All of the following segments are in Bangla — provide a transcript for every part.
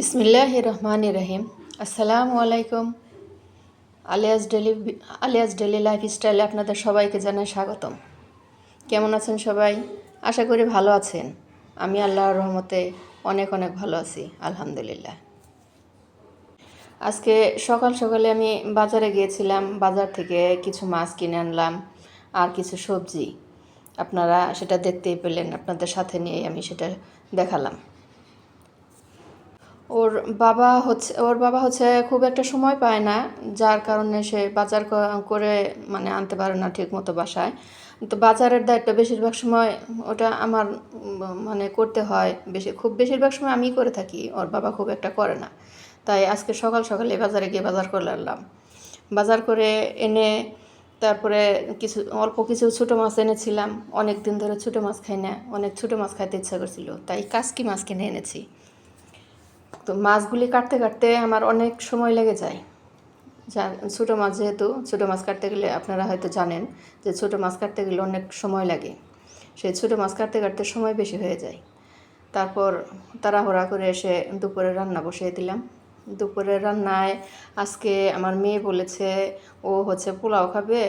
বিসমিল্লাহ রহমান রহিম আসসালামু আলাইকুম। Alias daily Alias daily life স্টাইলে আপনাদের সবাইকে জানাই স্বাগতম। কেমন আছেন সবাই? আশা করি ভালো আছেন। আমি আল্লাহর রহমতে অনেক অনেক ভালো আছি, আলহামদুলিল্লাহ। আজকে সকাল সকালে আমি বাজারে গিয়েছিলাম, বাজার থেকে কিছু মাছ কিনে আনলাম, আর কিছু সবজি। আপনারা সেটা দেখতেই পেলেন, আপনাদের সাথে নিয়ে আমি সেটা দেখালাম। ওর বাবা হচ্ছে, ওর বাবা হচ্ছে খুব একটা সময় পায় না, যার কারণে সে বাজার করে মানে আনতে পারে না ঠিক মতো বাসায়। তো বাজারের দায়িত্ব বেশিরভাগ সময় ওটা আমার মানে করতে হয় বেশি, খুব বেশিরভাগ সময় আমি করে থাকি, ওর বাবা খুব একটা করে না। তাই আজকে সকাল সকালে বাজারে গিয়ে বাজার করে আনলাম। বাজার করে এনে তারপরে কিছু, অল্প কিছু ছোটো মাছ এনেছিলাম, অনেক দিন ধরে ছোটো মাছ খাই না, অনেক ছোটো মাছ খাইতে ইচ্ছা করছিল, তাই কাসকি মাছ কিনে এনেছি। তো মাছগুলি কাটতে কাটতে আমার অনেক সময় লেগে যায়। ছোটো মাছ যেহেতু, ছোটো মাছ কাটতে গেলে আপনারা হয়তো জানেন যে ছোটো মাছ কাটতে গেলে অনেক সময় লাগে। সেই ছোটো মাছ কাটতে কাটতে সময় বেশি হয়ে যায়। তারপর তাড়াহুড়া করে এসে দুপুরে রান্না বসিয়ে দিলাম। দুপুরের রান্নায় আজকে আমার মেয়ে বলেছে, ও হচ্ছে পোলাও খাবে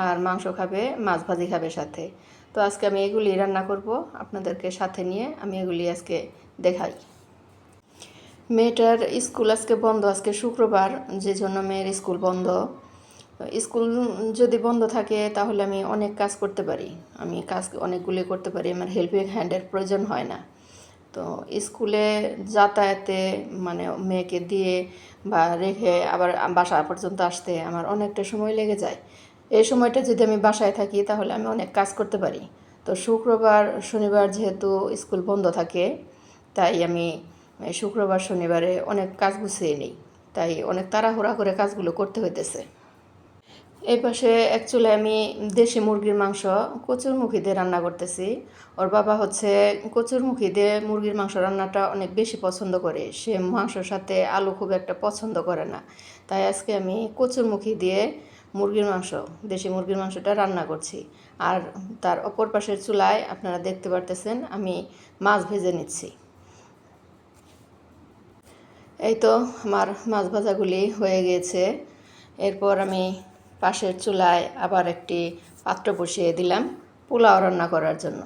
আর মাংস খাবে, মাছ ভাজি খাবে সাথে। তো আজকে আমি এগুলি রান্না করব। আপনাদেরকে সাথে নিয়ে আমি এগুলি আজকে দেখাই। মেয়েটার স্কুল আজকে বন্ধ, আজকে শুক্রবার যে জন্য মেয়ের স্কুল বন্ধ। স্কুল যদি বন্ধ থাকে, তাহলে আমি অনেক কাজ করতে পারি। আমি কাজ অনেকগুলি করতে পারি, আমার হেল্পিং হ্যান্ডের প্রয়োজন হয় না। তো স্কুলে যাতায়াতে মানে মেয়েকে দিয়ে বা রেখে আবার বাসা পর্যন্ত আসতে আমার অনেকটা সময় লেগে যায়। এই সময়টা যদি আমি বাসায় থাকি, তাহলে আমি অনেক কাজ করতে পারি। তো শুক্রবার, শনিবার যেহেতু স্কুল বন্ধ থাকে, তাই আমি শুক্রবার, শনিবারে অনেক কাজ গুছিয়ে নিই। তাই অনেক তাড়াহুড়া করে কাজগুলো করতে হইতেছে। এই পাশে অ্যাকচুয়ালি আমি দেশি মুরগির মাংস কচুরমুখী দিয়ে রান্না করতেছি। ওর বাবা হচ্ছে কচুরমুখী দিয়ে মুরগির মাংস রান্নাটা অনেক বেশি পছন্দ করে। সে মাংসর সাথে আলু খুব একটা পছন্দ করে না। তাই আজকে আমি কচুরমুখী দিয়ে মুরগির মাংস, দেশি মুরগির মাংসটা রান্না করছি। আর তার অপর পাশের চুলায় আপনারা দেখতে পারতেছেন, আমি মাছ ভেজে নিচ্ছি। এই তো আমার মাছ ভাজাগুলি হয়ে গিয়েছে এরপর আমি পাশের চুলায় আবার একটি পাত্র বসিয়ে দিলাম পোলাও রান্না করার জন্য।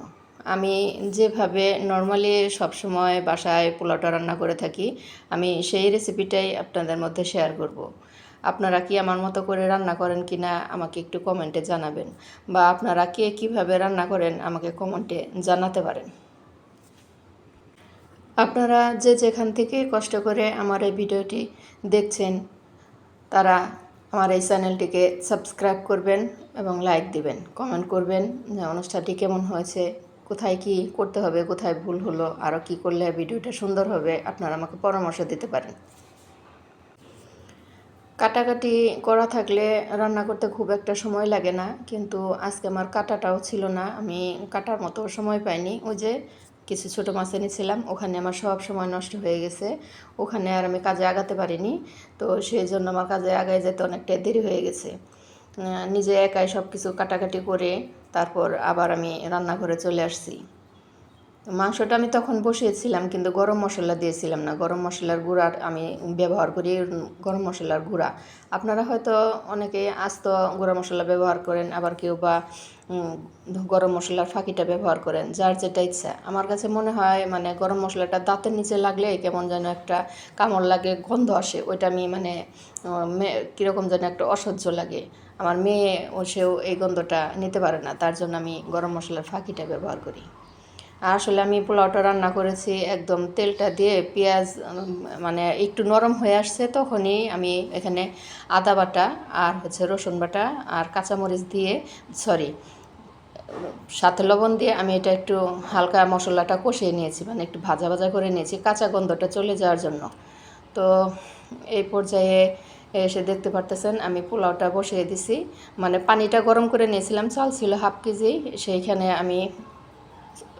আমি যেভাবে নর্মালি সবসময় বাসায় পোলাওটা রান্না করে থাকি, আমি সেই রেসিপিটাই আপনাদের মধ্যে শেয়ার করব। আপনারা কি আমার মতো করে রান্না করেন কি না আমাকে একটু কমেন্টে জানাবেন বা আপনারা কে কীভাবে রান্না করেন আমাকে কমেন্টে জানাতে পারেন। আপনারা যে যেখান থেকে কষ্ট করে আমার এই ভিডিওটি দেখছেন, তারা আমার এই চ্যানেলটিকে সাবস্ক্রাইব করবেন এবং লাইক দিবেন, কমেন্ট করবেন যে অনুষ্ঠানটি কেমন হয়েছে, কোথায় কি করতে হবে, কোথায় ভুল হলো আরও কি করলে ভিডিওটা সুন্দর হবে, আপনারা আমাকে পরামর্শ দিতে পারেন। কাটাকাটি করা থাকলে রান্না করতে খুব একটা সময় লাগে না, কিন্তু আজকে আমার কাটাটাও ছিল না, আমি কাটার মতো সময় পাইনি। ওই যে কিছু ছোট মাছ এনেছিলাম, ওখানে আমার সব সময় নষ্ট হয়ে গেছে, ওখানে আর আমি কাজে আগাতে পারিনি, তো সেই জন্য আমার কাজে আগায় যেতে অনেকটা দেরি হয়ে গেছে। নিজে একাই সব কিছু কাটাকাটি করে তারপর আবার আমি রান্নাঘরে চলে আসছি। মাংসটা আমি তখন বসিয়েছিলাম, কিন্তু গরম মশলা দিয়েছিলাম না। গরম মশলার গুঁড়ার আমি ব্যবহার করি, গরম মশলার গুঁড়া। আপনারা হয়তো অনেকে আস্ত গুঁড়া মশলা ব্যবহার করেন, আবার কেউ বা গরম মশলার ফাঁকিটা ব্যবহার করেন, যার যেটা ইচ্ছা। আমার কাছে মনে হয় মানে গরম মশলাটা দাঁতের নিচে লাগলে কেমন যেন একটা কামড় লাগে, গন্ধ আসে, ওইটা আমি মানে কীরকম যেন একটা অসহ্য লাগে। আমার মেয়ে, ও, সেও এই গন্ধটা নিতে পারে না, তার জন্য আমি গরম মশলার ফাঁকিটা ব্যবহার করি। আসলে আমি পোলাওটা রান্না করেছি, একদম তেলটা দিয়ে পেঁয়াজ মানে একটু নরম হয়ে আসছে তখনই আমি এখানে আদা বাটা আর হচ্ছে রসুন বাটা আর কাঁচামরিচ দিয়ে সরি সাথে লবণ দিয়ে আমি এটা একটু হালকা মশলাটা কষিয়ে নিয়েছি মানে একটু ভাজা ভাজা করে নিয়েছি, কাঁচা গন্ধটা চলে যাওয়ার জন্য। তো এই পর্যায়ে এসে দেখতে পারতেছেন আমি পোলাওটা বসিয়ে দিছি মানে পানিটা গরম করে নিয়েছিলাম, চাল ছিল হাফ কেজি, সেইখানে আমি